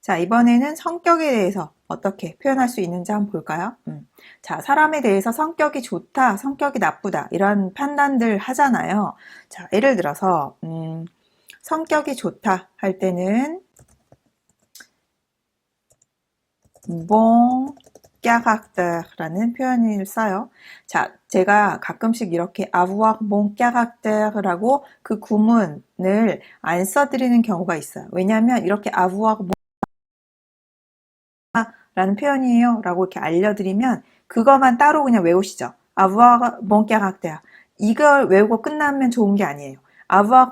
자, 이번에는 성격에 대해서 어떻게 표현할 수 있는지 한번 볼까요? 음. 자, 사람에 대해서 성격이 좋다, 성격이 나쁘다, 이런 판단들 하잖아요. 자, 예를 들어서, 음, 성격이 좋다 할 때는, bon caractère라는 표현을 써요. 자, 제가 가끔씩 이렇게 avoir bon caractère라고 그 구문을 안 써드리는 경우가 있어요. 왜냐하면 이렇게 avoir bon 라는 표현이에요. 라고 이렇게 알려드리면 그것만 따로 그냥 외우시죠. bon caractère. 이걸 외우고 끝나면 좋은 게 아니에요.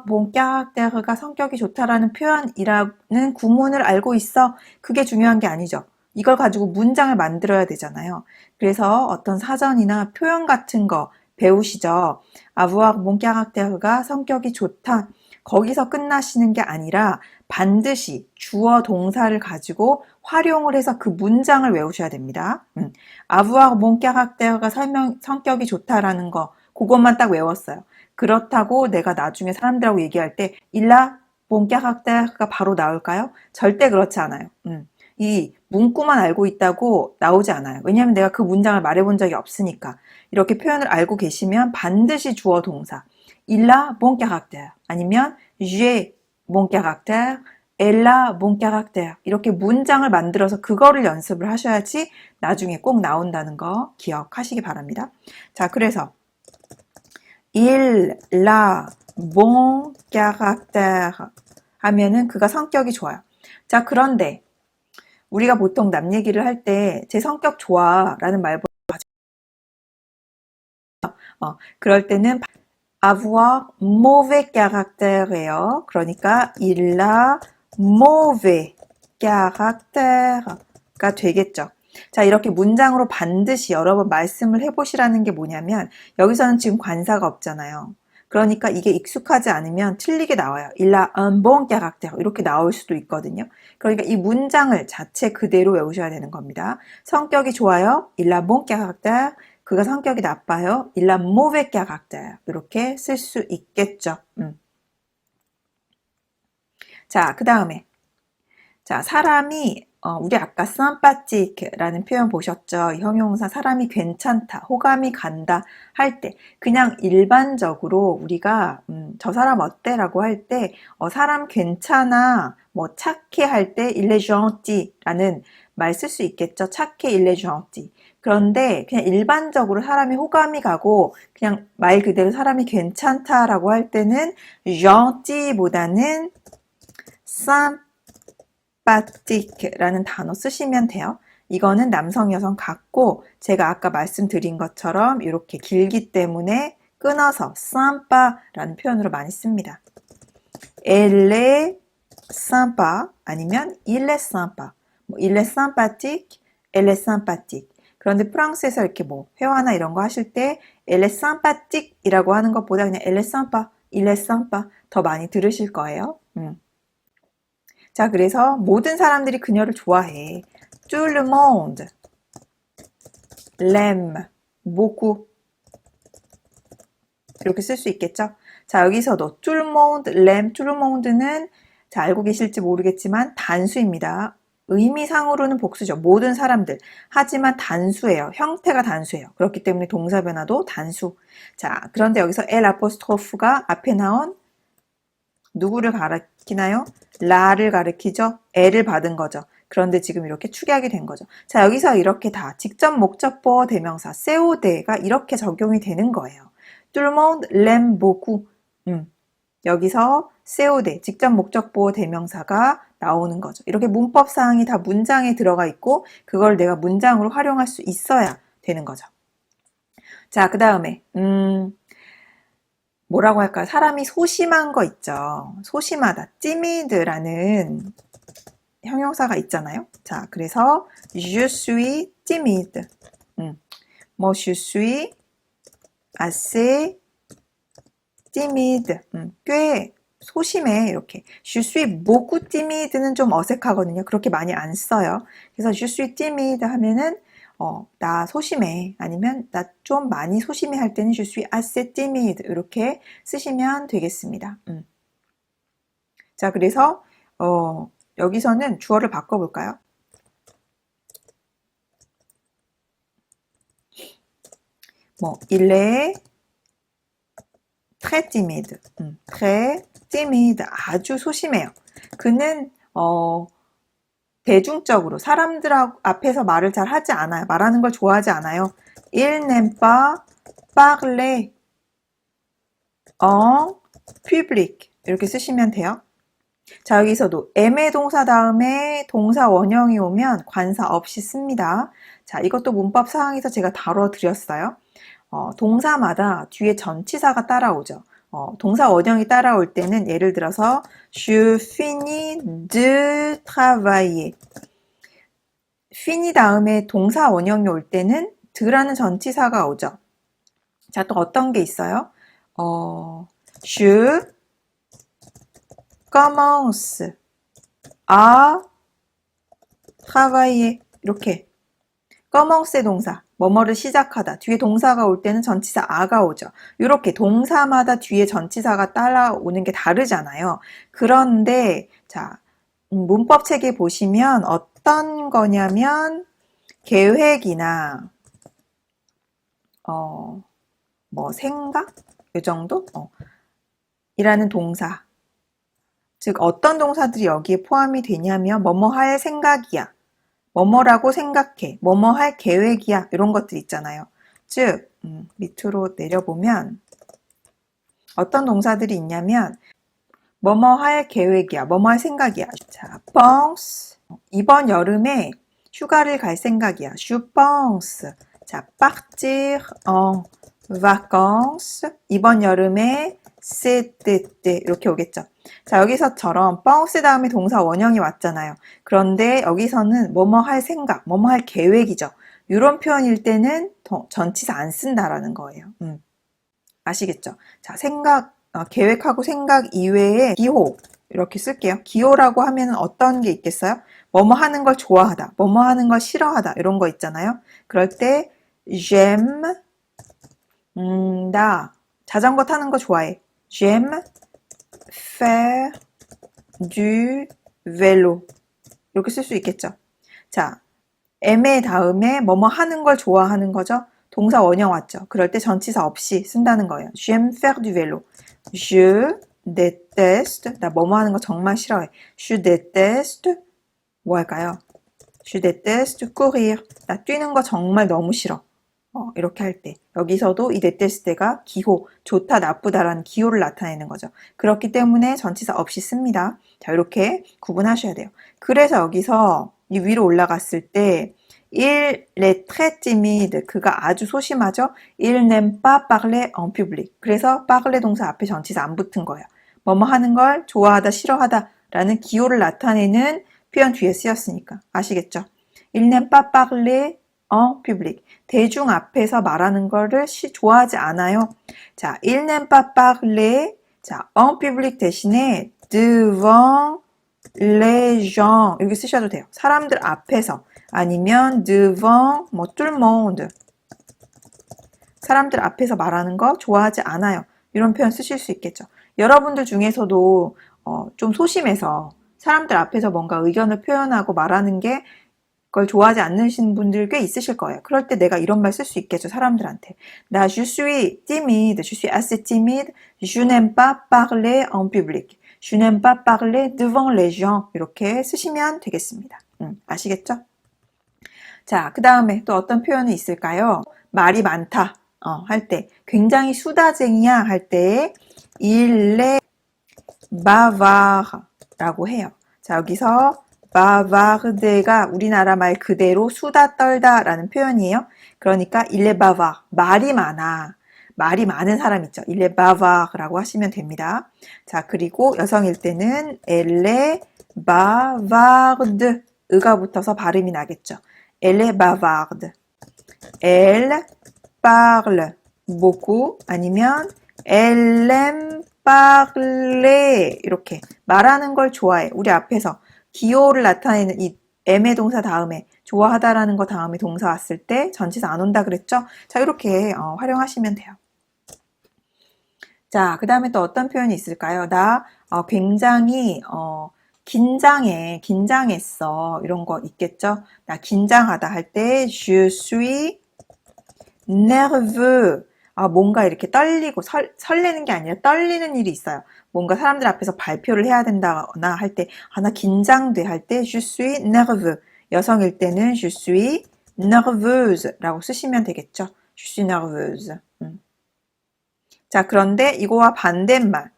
bon caractère가 성격이 좋다라는 표현이라는 구문을 알고 있어. 그게 중요한 게 아니죠. 이걸 가지고 문장을 만들어야 되잖아요. 그래서 어떤 사전이나 표현 같은 거 배우시죠. bon caractère가 성격이 좋다. 거기서 끝나시는 게 아니라 반드시 주어 동사를 가지고 활용을 해서 그 문장을 외우셔야 됩니다. 음. bon caractère가 설명, 성격이 좋다라는 거, 그것만 딱 외웠어요. 그렇다고 내가 나중에 사람들하고 얘기할 때, bon caractère가 바로 나올까요? 절대 그렇지 않아요. 음. 이 문구만 알고 있다고 나오지 않아요. 왜냐하면 내가 그 문장을 말해본 적이 없으니까. 이렇게 표현을 알고 계시면 반드시 주어 동사. bon caractère. 아니면 j'ai bon caractère. 이렇게 문장을 만들어서 그거를 연습을 하셔야지 나중에 꼭 나온다는 거 기억하시기 바랍니다. 자, 그래서 il a bon 하면은 그가 성격이 좋아요. 자, 그런데 우리가 보통 남 얘기를 할 때 제 성격 좋아 라는 말보다 어, 그럴 때는 avoir mauvais caractère예요. 그러니까 il a mauvais caractère가 되겠죠. 자, 이렇게 문장으로 반드시 여러 번 말씀을 해보시라는 게 뭐냐면 여기서는 지금 관사가 없잖아요. 그러니까 이게 익숙하지 않으면 틀리게 나와요. un bon caractère 이렇게 나올 수도 있거든요. 그러니까 이 문장을 자체 그대로 외우셔야 되는 겁니다. 성격이 좋아요. a bon caractère 그가 성격이 나빠요. a mauvais caractère 이렇게 쓸 수 있겠죠. 음. 자, 그 다음에 자 사람이 어, 우리 아까 sympathique라는 표현 보셨죠? 형용사 사람이 괜찮다, 호감이 간다 할 때 그냥 일반적으로 우리가 음, 저 사람 어때 라고 할 때 어, 사람 괜찮아, 뭐 착해 할때 il est gentille라는 말 쓸 수 있겠죠? 착해 il est gentil. 그런데 그냥 일반적으로 사람이 호감이 가고 그냥 말 그대로 사람이 괜찮다라고 할 때는 gentille보다는 sympathique라는 단어 쓰시면 돼요. 이거는 남성, 여성 같고 제가 아까 말씀드린 것처럼 이렇게 길기 때문에 끊어서 sympa라는 표현으로 많이 씁니다. elle sympa 아니면 il est sympa. 뭐 il est sympathique, elle est sympathique. 그런데 프랑스에서 이렇게 뭐 회화나 이런 거 하실 때 est sympathique이라고 하는 것보다 그냥 est sympa 더 많이 들으실 거예요. 음. 자, 그래서 모든 사람들이 그녀를 좋아해. Tout le monde l'aime beaucoup. 이렇게 쓸 수 있겠죠? 자, 여기서도 tout le monde l'aime, tout le monde는 자, 알고 계실지 모르겠지만 단수입니다. 의미상으로는 복수죠. 모든 사람들. 하지만 단수예요. 형태가 단수예요. 그렇기 때문에 동사 변화도 단수. 자, 그런데 여기서 L 아포스트로프가 앞에 나온 누구를 가리키나요? 라를 가리키죠. L을 받은 거죠. 그런데 지금 이렇게 축약이 된 거죠. 자, 여기서 이렇게 다 직접 목적보 대명사 세오데가 이렇게 적용이 되는 거예요. 뚫몬드 렘보구 음. 여기서 세오데 직접 목적보 대명사가 나오는 거죠. 이렇게 문법 사항이 다 문장에 들어가 있고 그걸 내가 문장으로 활용할 수 있어야 되는 거죠. 자, 그 다음에 음, 뭐라고 할까요? 사람이 소심한 거 있죠. 소심하다. 찌미드라는 형용사가 있잖아요. 자, 그래서 je suis timide. 음, 뭐 je suis assez timide. 음, 꽤 소심해 이렇게. suis beaucoup timide는 좀 어색하거든요. 그렇게 많이 안 써요. 그래서 suis timide 하면은 어, 나 소심해. 아니면 나 좀 많이 소심해 할 때는 suis assez timide. 이렇게 쓰시면 되겠습니다. 음. 자, 그래서, 어, 여기서는 주어를 바꿔볼까요? 뭐, est très timide. 음, timide. 아주 소심해요. 그는, 어, 대중적으로 사람들 앞에서 말을 잘 하지 않아요. 말하는 걸 좋아하지 않아요. Pas parler en. 이렇게 쓰시면 돼요. 자, 여기서도 애매 동사 다음에 동사 원형이 오면 관사 없이 씁니다. 자, 이것도 문법 사항에서 제가 다뤄드렸어요. 어, 동사마다 뒤에 전치사가 따라오죠. 어, 동사 원형이 따라올 때는 예를 들어서 Je finis de travailler. fini 다음에 동사 원형이 올 때는 드라는 전치사가 오죠. 자, 또 어떤 게 있어요? 어, je commence à travailler. 이렇게. commence의 동사. 뭐뭐를 시작하다. 뒤에 동사가 올 때는 전치사 아가 오죠. 이렇게 동사마다 뒤에 전치사가 따라오는 게 다르잖아요. 그런데 자 음, 문법 책에 보시면 어떤 거냐면 계획이나 어 뭐 생각 이 정도 어, 이라는 동사 즉 어떤 동사들이 여기에 포함이 되냐면 뭐뭐 할 생각이야. 뭐뭐라고 생각해, 뭐뭐 할 계획이야 이런 것들 있잖아요. 즉 음, 밑으로 내려보면 어떤 동사들이 있냐면 뭐뭐 할 계획이야, 뭐뭐 할 생각이야. 자, pense 이번 여름에 휴가를 갈 생각이야. Pense. 자, partir 이번 여름에 été 이렇게 오겠죠. 자, 여기서처럼 bounce 다음에 동사 원형이 왔잖아요. 그런데 여기서는 뭐뭐 할 생각, 뭐뭐 할 계획이죠. 이런 표현일 때는 전치사 안 쓴다라는 거예요. 음. 아시겠죠? 자, 생각, 어, 계획하고 생각 이외에 기호 이렇게 쓸게요. 기호라고 하면 어떤 게 있겠어요? 뭐뭐 하는 걸 좋아하다, 뭐뭐 하는 걸 싫어하다 이런 거 있잖아요. 그럴 때 j'aime 음, 나 자전거 타는 거 좋아해. J'aime faire du vélo. 이렇게 쓸 수 있겠죠. 자, M의 다음에 뭐뭐 하는 걸 좋아하는 거죠. 동사 원형 왔죠. 그럴 때 전치사 없이 쓴다는 거예요. J'aime faire du vélo. Je déteste. 나 뭐뭐 하는 거 정말 싫어해. Je déteste. 뭐 할까요? Je déteste courir. 나 뛰는 거 정말 너무 싫어. 어, 이렇게 할 때. 여기서도 이 데테스테가 기호, 좋다, 나쁘다라는 기호를 나타내는 거죠. 그렇기 때문에 전치사 없이 씁니다. 자, 이렇게 구분하셔야 돼요. 그래서 여기서 이 위로 올라갔을 때 il est très timide. 그가 아주 소심하죠. il n'aime pas parler en public. 그래서 parler 동사 앞에 전치사 안 붙은 거예요. 뭐뭐 하는 걸 좋아하다, 싫어하다 라는 기호를 나타내는 표현 뒤에 쓰였으니까. 아시겠죠? il n'aime pas parler en public. 대중 앞에서 말하는 거를 시, 좋아하지 않아요. 자, il n'aime pas parler. 자, en public 대신에 devant les gens 이렇게 쓰셔도 돼요. 사람들 앞에서 아니면 devant 뭐 tout le monde 사람들 앞에서 말하는 거 좋아하지 않아요. 이런 표현 쓰실 수 있겠죠. 여러분들 중에서도 어, 좀 소심해서 사람들 앞에서 뭔가 의견을 표현하고 말하는 게 그걸 좋아하지 않으신 분들 꽤 있으실 거예요. 그럴 때 내가 이런 말 쓸 수 있겠죠, 사람들한테. 나 je suis timide, je suis assez timide, je n'aime pas parler en public. Je n'aime pas parler devant les gens. 이렇게 쓰시면 되겠습니다. 음, 아시겠죠? 자, 그 다음에 또 어떤 표현이 있을까요? 말이 많다. 어, 할 때. 굉장히 수다쟁이야 할 때, il est bavard 라고 해요. 자, 여기서 바바르데가 우리나라 말 그대로 수다 떨다 라는 표현이에요. 그러니까 일레 바바 말이 많아. 말이 많은 사람 있죠. 일레 바바라고 하시면 됩니다. 자, 그리고 여성일 때는 엘레 바바르드 의가 붙어서 발음이 나겠죠. 엘레 바바르드 Elle parle beaucoup 아니면 elle aime parler 이렇게 말하는 걸 좋아해. 우리 앞에서 기호를 나타내는 이 애매 동사 다음에 좋아하다라는 거 다음에 동사 왔을 때 전치사 안 온다 그랬죠? 자 이렇게 어, 활용하시면 돼요. 자, 그 다음에 또 어떤 표현이 있을까요? 나 어, 굉장히 어, 긴장해, 긴장했어. 이런 거 있겠죠? 나 긴장하다 할 때, je suis nerveux. 아, 뭔가 이렇게 떨리고 설, 설레는 게 아니라 떨리는 일이 있어요. 뭔가 사람들 앞에서 발표를 해야 된다거나 할 때, 아, 나 긴장돼 할 때, je suis nerveux. 여성일 때는 je suis nerveuse 라고 쓰시면 되겠죠. je suis nerveuse. 음. 자, 그런데 이거와 반대말.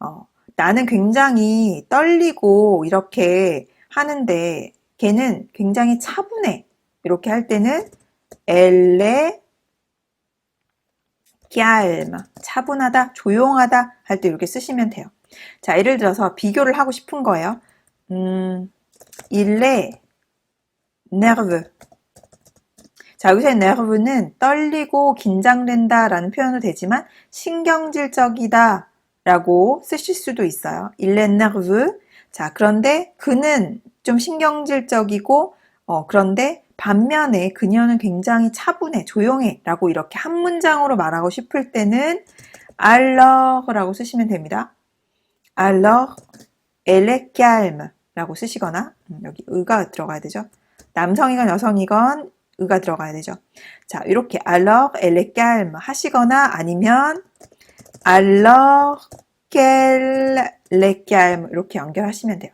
어, 나는 굉장히 떨리고 이렇게 하는데 걔는 굉장히 차분해. 이렇게 할 때는 elle calme. 차분하다, 조용하다 할 때 이렇게 쓰시면 돼요. 자, 예를 들어서 비교를 하고 싶은 거예요. 음, il est nerveux. 자, 여기서 nerveu는 떨리고 긴장된다 라는 표현도 되지만 신경질적이다 라고 쓰실 수도 있어요. il est nerveux. 자, 그런데 그는 좀 신경질적이고 어, 그런데 반면에 그녀는 굉장히 차분해, 조용해 라고 이렇게 한 문장으로 말하고 싶을 때는 alors 라고 쓰시면 됩니다. alors elle calme 라고 쓰시거나 음, 여기 의가 들어가야 되죠. 남성이건 여성이건 의가 들어가야 되죠. 자, 이렇게 alors elle calme 하시거나 아니면 alors qu'elle calme 이렇게 연결하시면 돼요.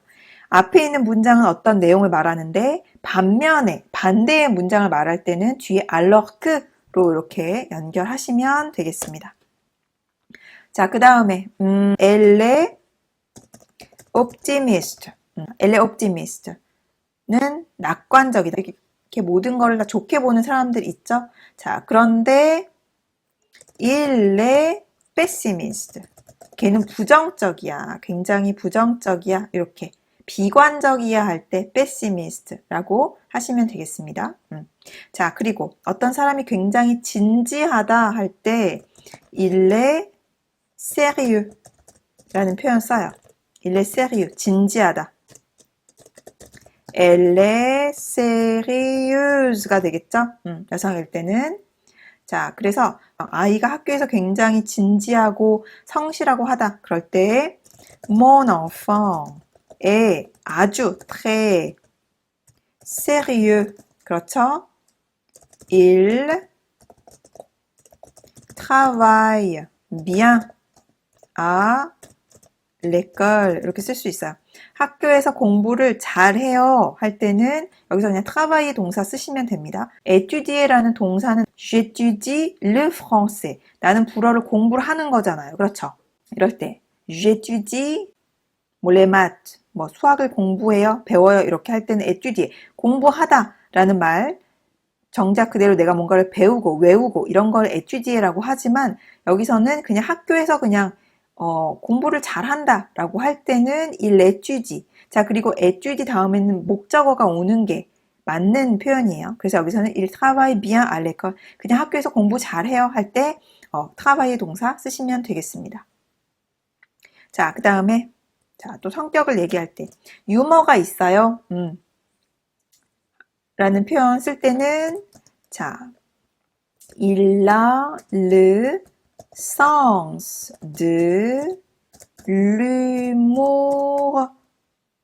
앞에 있는 문장은 어떤 내용을 말하는데 반면에 반대의 문장을 말할 때는 뒤에 que로 이렇게 연결하시면 되겠습니다. 자, 그 다음에 음, est optimiste. 음, est optimiste는 낙관적이다. 이렇게 모든 걸 다 좋게 보는 사람들 있죠? 자, 그런데 est pessimiste. 걔는 부정적이야. 굉장히 부정적이야. 이렇게 비관적이야 할 때 pessimist라고 하시면 되겠습니다. 음. 자, 그리고 어떤 사람이 굉장히 진지하다 할때 il est sérieux 라는 표현 써요. est sérieux. 진지하다. est sérieusega 되겠죠? 음, 여성일 때는 자, 그래서 아이가 학교에서 굉장히 진지하고 성실하고 하다. 그럴 때 mon enfant est 아주 très sérieux. 그렇죠? il travaille bien à l'école 이렇게 쓸 수 있어요. 학교에서 공부를 잘해요 할 때는 여기서 그냥 travailler 동사 쓰시면 됩니다. étudier라는 동사는 j'étudie le français. 나는 불어를 공부를 하는 거잖아요. 그렇죠? 이럴 때 j'étudie 뭐 les maths, 뭐 수학을 공부해요, 배워요 이렇게 할 때는 étudier 공부하다라는 말 정작 그대로 내가 뭔가를 배우고 외우고 이런 걸 étudier라고 하지만 여기서는 그냥 학교에서 그냥 어, 공부를 잘한다라고 할 때는 il étudie. 자, 그리고 étudie 다음에는 목적어가 오는 게 맞는 표현이에요. 그래서 여기서는 il travaille. 그냥 학교에서 공부 잘해요 할 때 어, travailler 동사 쓰시면 되겠습니다. 자, 그 다음에 자, 또 성격을 얘기할 때 유머가 있어요. 음. 라는 표현 쓸 때는 자, il a le sens de l'humour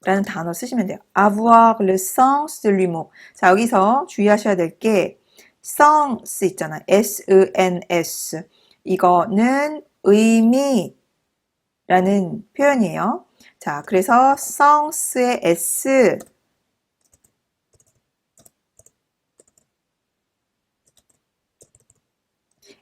라는 단어 쓰시면 돼요. avoir le sens de l'humour. 자, 여기서 주의하셔야 될 게 sens 있잖아요. S-E-N-S. 이거는 의미라는 표현이에요. 자, 그래서 sens의 S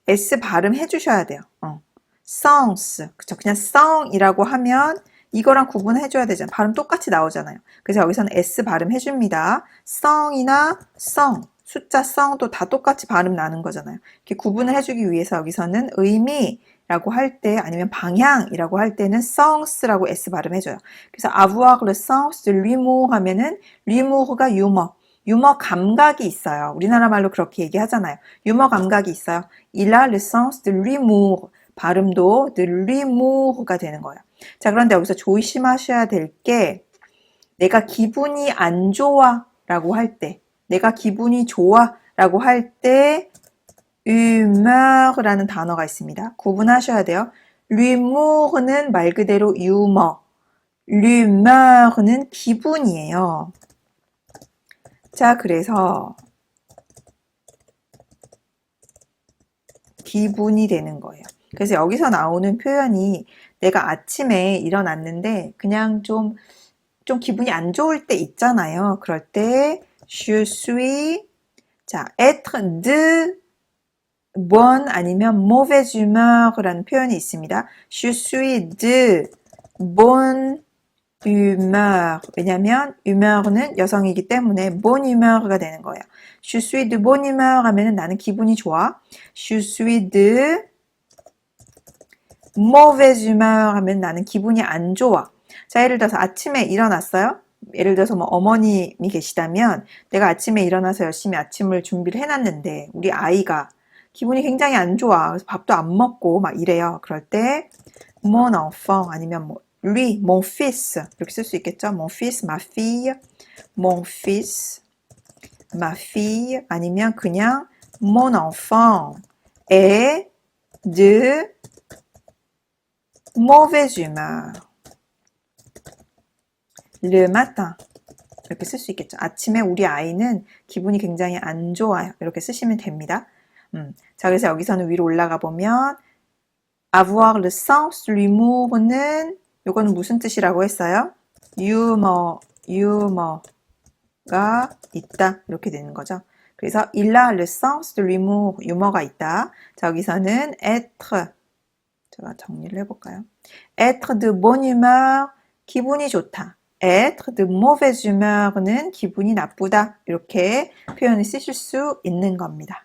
S 발음 해주셔야 돼요. 어. songs. 그쵸. 그냥 song이라고 하면 이거랑 구분해 줘야 되잖아요. 발음 똑같이 나오잖아요. 그래서 여기서는 S 발음 해줍니다. song이나 song. 숫자 song도 다 똑같이 발음 나는 거잖아요. 이렇게 구분을 해주기 위해서 여기서는 의미 라고 할 때 아니면 방향이라고 할 때는 songs라고 S 발음 해줘요. 그래서 avoir le sens de l'humour 하면은 l'humour가 유머. 유머 감각이 있어요. 우리나라 말로 그렇게 얘기하잖아요. 유머 감각이 있어요. Il a le sens de l'humour. 발음도 de l'humour가 되는 거예요. 자, 그런데 여기서 조심하셔야 될 게 내가 기분이 안 좋아 라고 할 때, 내가 기분이 좋아 라고 할 때 humeur라는 단어가 있습니다. 구분하셔야 돼요. l'humour는 말 그대로 유머, l'humeur는 기분이에요. 자, 그래서 기분이 되는 거예요. 그래서 여기서 나오는 표현이 내가 아침에 일어났는데 그냥 좀, 좀 기분이 안 좋을 때 있잖아요. 그럴 때 je suis 자, être de bonne 아니면 mauvaise humeur라는 표현이 있습니다. Je suis de bonne humeur. 왜냐면 humeur는 여성이기 때문에 bonne humeur가 되는 거예요. Je suis de bonne humeur 하면은 나는 기분이 좋아. Je suis de mauvaise humeur 하면 나는 기분이 안 좋아. 자, 예를 들어서 아침에 일어났어요. 예를 들어서 뭐 어머님이 계시다면 내가 아침에 일어나서 열심히 아침을 준비를 해놨는데 우리 아이가 기분이 굉장히 안 좋아. 그래서 밥도 안 먹고 막 이래요. 그럴 때 mon enfant 아니면 뭐 lui, mon fils 이렇게 쓸 수 있겠죠. mon fils, ma fille, mon fils, ma fille 아니면 그냥 mon enfant est de mauvaise humeur. le matin 이렇게 쓸 수 있겠죠. 아침에 우리 아이는 기분이 굉장히 안 좋아요. 이렇게 쓰시면 됩니다. 음, 자, 그래서 여기서는 위로 올라가 보면 avoir le sens, l'humour는 요거는 무슨 뜻이라고 했어요? 유머, 유머가 있다 이렇게 되는 거죠. 그래서 il a le sens l'humour, 유머가 있다. 자, 여기서는 être 제가 정리를 해볼까요? être de bonne humeur, 기분이 좋다. être de mauvaise humeur는 기분이 나쁘다. 이렇게 표현을 쓰실 수 있는 겁니다.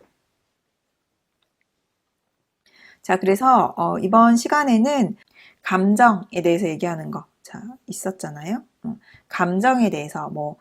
자, 그래서 어, 이번 시간에는 감정에 대해서 얘기하는 거, 자, 있었잖아요. 어, 감정에 대해서 뭐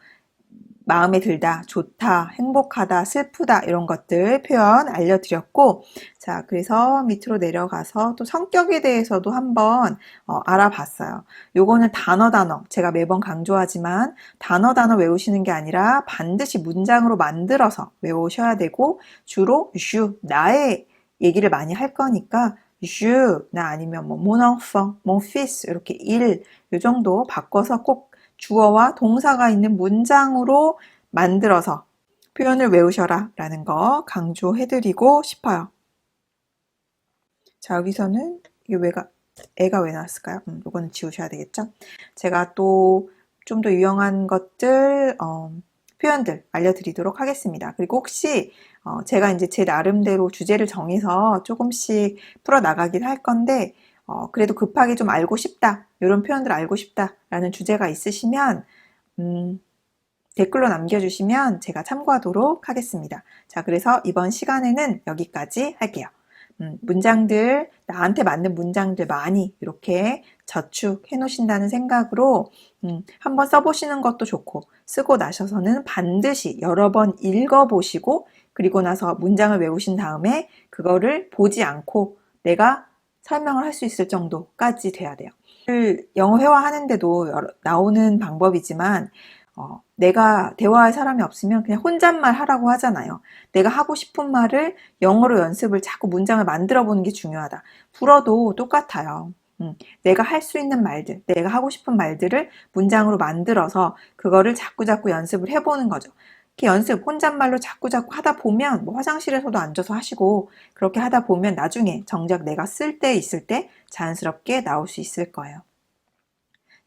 마음에 들다, 좋다, 행복하다, 슬프다 이런 것들 표현 알려드렸고 자 그래서 밑으로 내려가서 또 성격에 대해서도 한번 어, 알아봤어요. 요거는 단어 단어 제가 매번 강조하지만 단어 단어 외우시는 게 아니라 반드시 문장으로 만들어서 외우셔야 되고 주로 슈 나의 얘기를 많이 할 거니까 슈나 아니면 뭐 mon enfant, mon fils 이렇게 일 요 정도 바꿔서 꼭 주어와 동사가 있는 문장으로 만들어서 표현을 외우셔라 라는 거 강조해 드리고 싶어요. 자, 여기서는 이게 왜가, 애가 왜 나왔을까요? 음, 이거는 지우셔야 되겠죠? 제가 또 좀 더 유용한 것들, 어, 표현들 알려드리도록 하겠습니다. 그리고 혹시 어, 제가 이제 제 나름대로 주제를 정해서 조금씩 풀어나가긴 할 건데, 어, 그래도 급하게 좀 알고 싶다. 이런 표현들 알고 싶다라는 주제가 있으시면, 음, 댓글로 남겨주시면 제가 참고하도록 하겠습니다. 자, 그래서 이번 시간에는 여기까지 할게요. 음, 문장들, 나한테 맞는 문장들 많이 이렇게 저축해 놓으신다는 생각으로 음, 한번 써보시는 것도 좋고, 쓰고 나셔서는 반드시 여러 번 읽어보시고, 그리고 나서 문장을 외우신 다음에 그거를 보지 않고 내가 설명을 할 수 있을 정도까지 돼야 돼요. 영어 회화하는데도 나오는 방법이지만 어, 내가 대화할 사람이 없으면 그냥 혼잣말 하라고 하잖아요. 내가 하고 싶은 말을 영어로 연습을 자꾸 문장을 만들어 보는 게 중요하다. 불어도 똑같아요. 음, 내가 할 수 있는 말들, 내가 하고 싶은 말들을 문장으로 만들어서 그거를 자꾸 자꾸 연습을 해보는 거죠. 이렇게 연습, 혼잣말로 자꾸 자꾸 하다 보면 뭐 화장실에서도 앉아서 하시고 그렇게 하다 보면 나중에 정작 내가 쓸 때 있을 때 자연스럽게 나올 수 있을 거예요.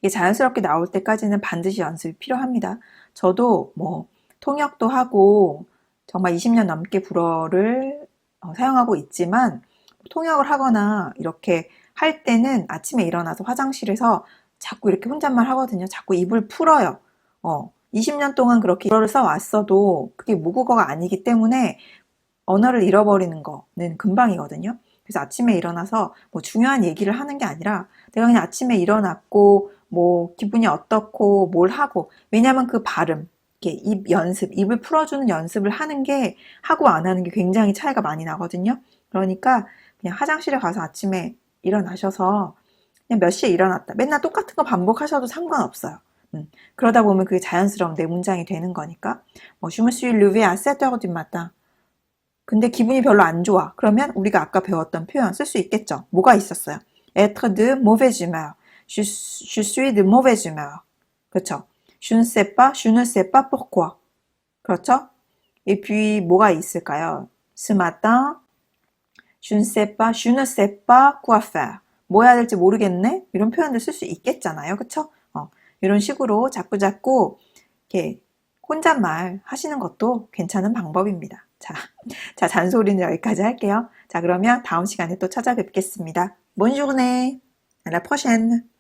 이게 자연스럽게 나올 때까지는 반드시 연습이 필요합니다. 저도 뭐 통역도 하고 정말 20년 넘게 불어를 어, 사용하고 있지만 통역을 하거나 이렇게 할 때는 아침에 일어나서 화장실에서 자꾸 이렇게 혼잣말 하거든요. 자꾸 입을 풀어요. 어, 20년 동안 그렇게 불어를 써왔어도 그게 모국어가 아니기 때문에 언어를 잃어버리는 거는 금방이거든요. 그래서 아침에 일어나서 뭐 중요한 얘기를 하는 게 아니라 내가 그냥 아침에 일어났고 뭐 기분이 어떻고 뭘 하고 왜냐면 그 발음 이렇게 입 연습 입을 풀어주는 연습을 하는 게 하고 안 하는 게 굉장히 차이가 많이 나거든요. 그러니까 그냥 화장실에 가서 아침에 일어나셔서 그냥 몇 시에 일어났다 맨날 똑같은 거 반복하셔도 상관없어요. 음, 그러다 보면 그게 자연스러운 내 문장이 되는 거니까 뭐 à 7h du matin 근데 기분이 별로 안 좋아. 그러면 우리가 아까 배웠던 표현 쓸 수 있겠죠. 뭐가 있었어요? être de mauvaise humeur. je, suis de mauvaise humeur. 그렇죠? Je ne sais pas, je ne sais pas pourquoi. 그렇죠? Et puis 뭐가 있을까요? Ce matin, je ne sais pas, je ne sais pas quoi faire. 뭐 해야 될지 모르겠네? 이런 표현들 쓸 수 있겠잖아요. 그쵸? 어, 이런 식으로 자꾸자꾸 이렇게 혼잣말 하시는 것도 괜찮은 방법입니다. 자, 자, 잔소리는 여기까지 할게요. 자, 그러면 다음 시간에 또 찾아뵙겠습니다. Bonne journée! À la prochaine!